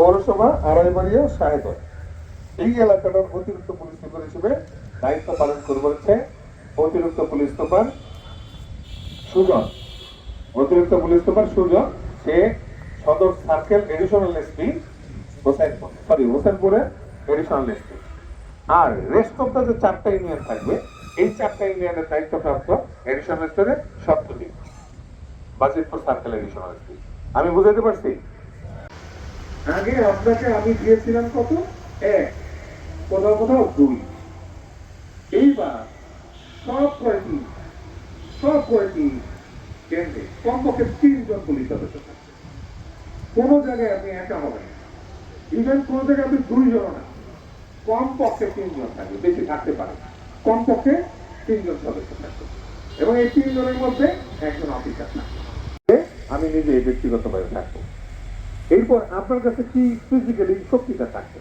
পৌরসভা আড়াইবাড়িয়া সাহেদর এই এলাকাটার অতিরিক্ত পুলিশ সুপার হিসেবে দায়িত্ব পালন করবে হচ্ছে অতিরিক্ত পুলিশ সুপার সুজন। অতিরিক্ত পুলিশ সুপার সুজন, সে সদর সার্কেল এডিশনাল এসপি সরি হোসেনপুরে এডিশনাল এসপি আর রেস্ট অফ দ্য যে চারটা ইউনিয়ন থাকবে, এই চারটা ইউনিয়নের দায়িত্বপ্রাপ্ত এডিশনাল এসপির সপ্তদিন বাজিতপুর সার্কেল এডিশনাল এসপি আমি বুঝাইতে পারছি? আগে আপনাকে আমি দিয়েছিলাম কত? এক, কোথাও কোথাও দুই। এইবার সব কয়টি সব কয়টি কেন্দ্রে কমপক্ষে তিনজন পুলিশ সদস্য থাকবে। কোনো জায়গায় আপনি একা হবেন ইভেন কোনো জায়গায় আপনি দুইজন না। কমপক্ষে তিনজন থাকবে, বেশি থাকতে পারে কমপক্ষে তিনজন সদস্য থাকবে। এবং এই তিনজনের মধ্যে একজন অফিসার থাকবে। আমি নিজে ব্যক্তিগতভাবে থাকব। এরপর আপনার কাছে কি ফিজিক্যালি শক্তিটা থাকবে?